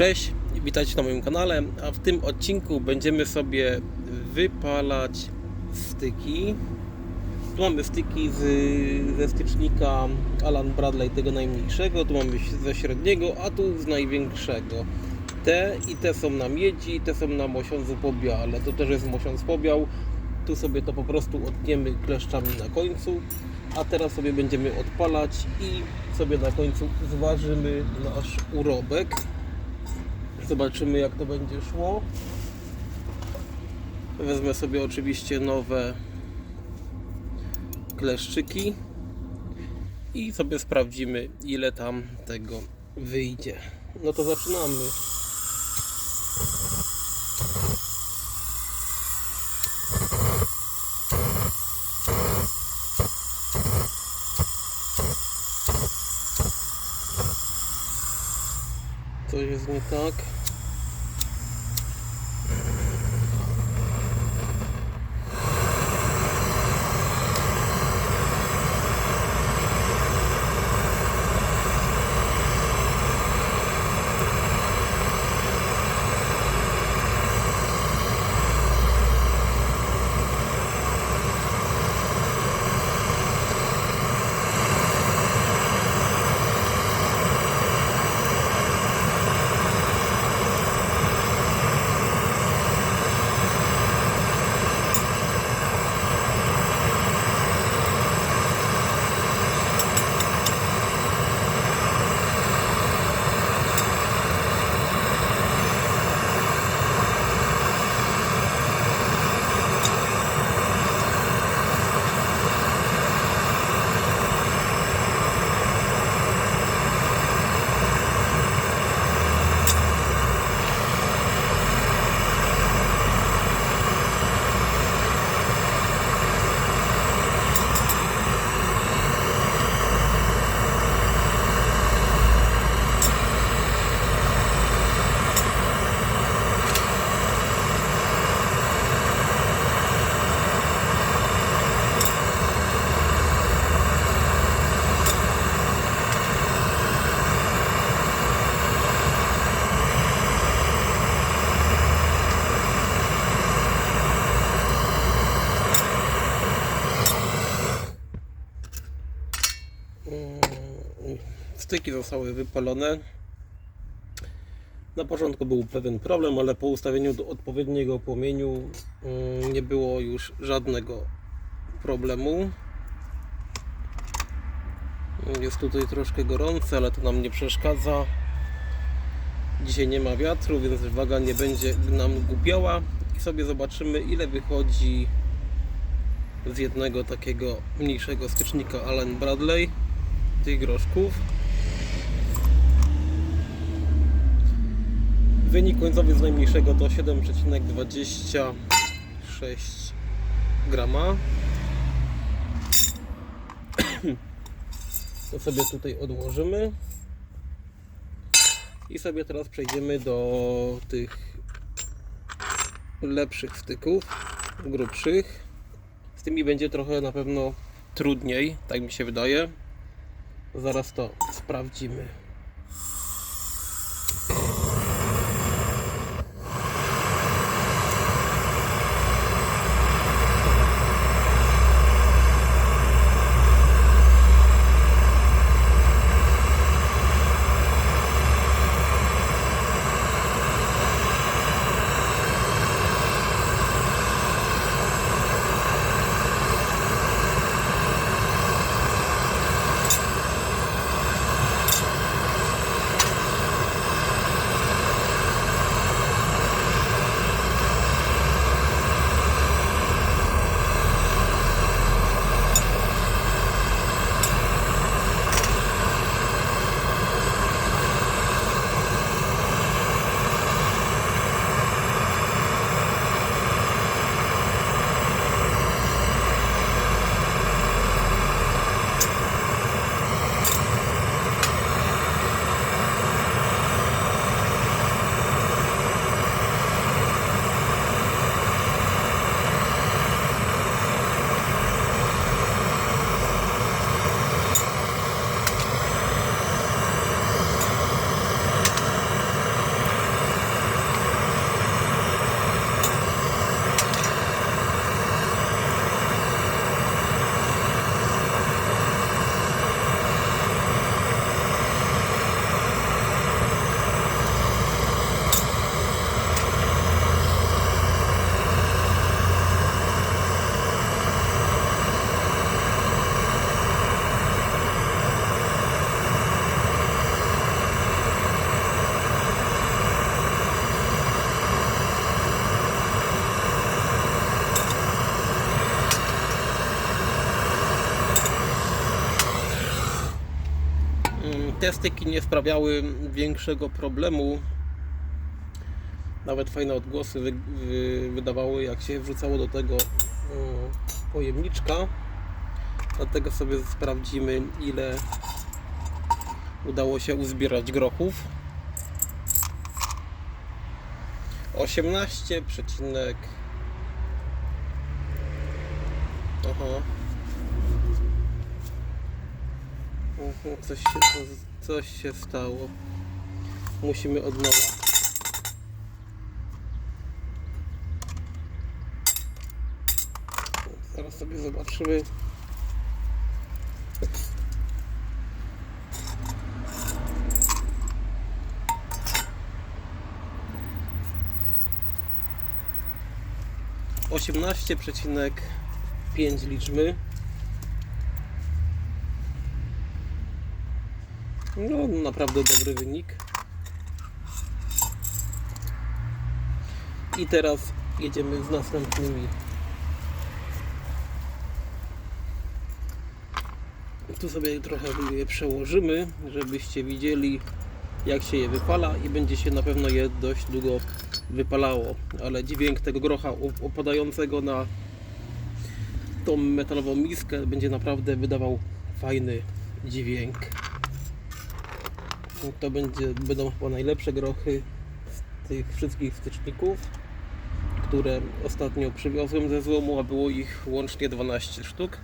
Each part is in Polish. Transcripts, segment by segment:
Cześć, witajcie na moim kanale, a w tym odcinku będziemy sobie wypalać styki. Tu mamy styki z, ze stycznika Alan Bradley, tego najmniejszego, tu mamy ze średniego, a tu z największego. Te i te są na miedzi, te są na mosiądzu pobiale, to też jest mosiądz pobiał. Tu sobie to po prostu odtniemy kleszczami na końcu, a teraz sobie będziemy odpalać i sobie na końcu zważymy nasz urobek. Zobaczymy jak to będzie szło. Wezmę sobie oczywiście nowe kleszczyki i sobie sprawdzimy ile tam tego wyjdzie. No to zaczynamy. Coś jest nie tak. Styki zostały wypalone. Na początku był pewien problem, ale po ustawieniu do odpowiedniego płomieniu mm, nie było już żadnego problemu. Jest tutaj troszkę gorące, ale to nam nie przeszkadza. Dzisiaj nie ma wiatru, więc waga nie będzie nam gubiała. I sobie zobaczymy, ile wychodzi z jednego takiego mniejszego stycznika Allen Bradley tych groszków. Wynik końcowy z najmniejszego to 7,26 grama. To sobie tutaj odłożymy. I sobie teraz przejdziemy do tych lepszych styków, grubszych. Z tymi będzie trochę na pewno trudniej, tak mi się wydaje. Zaraz to sprawdzimy. Te styki nie sprawiały większego problemu. Nawet fajne odgłosy wy, wy, wydawały, jak się wrzucało do tego pojemniczka. Dlatego sobie sprawdzimy, ile udało się uzbierać grochów. 18, przecinek. Aha. Coś się, coś się stało. Musimy od nowa. Zaraz sobie zobaczymy. Osiemnaście przecinek pięć liczmy. No, naprawdę dobry wynik. I teraz jedziemy z następnymi. Tu sobie trochę je przełożymy, żebyście widzieli jak się je wypala i będzie się na pewno je dość długo wypalało. Ale dźwięk tego grocha op- opadającego na tą metalową miskę będzie naprawdę wydawał fajny dźwięk. To będzie, będą chyba najlepsze grochy z tych wszystkich styczników, które ostatnio przywiozłem ze złomu, a było ich łącznie 12 sztuk.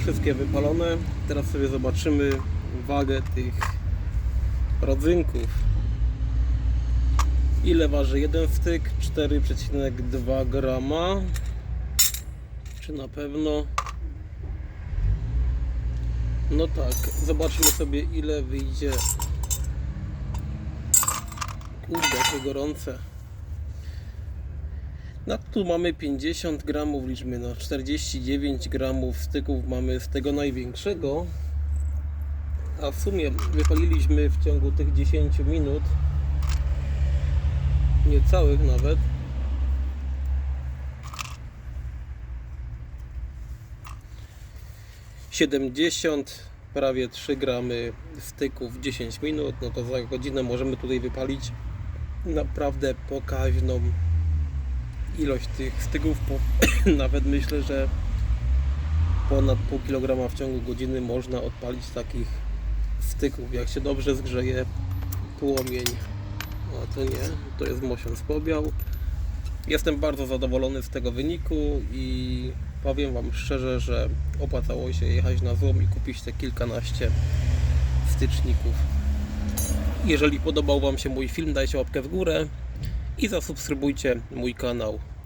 Wszystkie wypalone. Teraz sobie zobaczymy wagę tych rodzynków. Ile waży jeden styk? 4,2 grama. Czy na pewno? No tak, zobaczmy sobie ile wyjdzie. Kurde, jakie gorące. No tu mamy 50 gramów, liczmy no 49 gramów styków mamy z tego największego. A w sumie wypaliliśmy w ciągu tych 10 minut niecałych nawet. Siedemdziesiąt, prawie 3 gramy styków w 10 minut, no to za godzinę możemy tutaj wypalić naprawdę pokaźną ilość tych styków. Po, nawet myślę, że ponad pół kilograma w ciągu godziny można odpalić takich styków, jak się dobrze zgrzeje płomień. A to nie, to jest mosiąc pobiał. Jestem bardzo zadowolony z tego wyniku i powiem Wam szczerze, że opłacało się jechać na złom i kupić te kilkanaście styczników. Jeżeli podobał Wam się mój film, dajcie łapkę w górę i zasubskrybujcie mój kanał.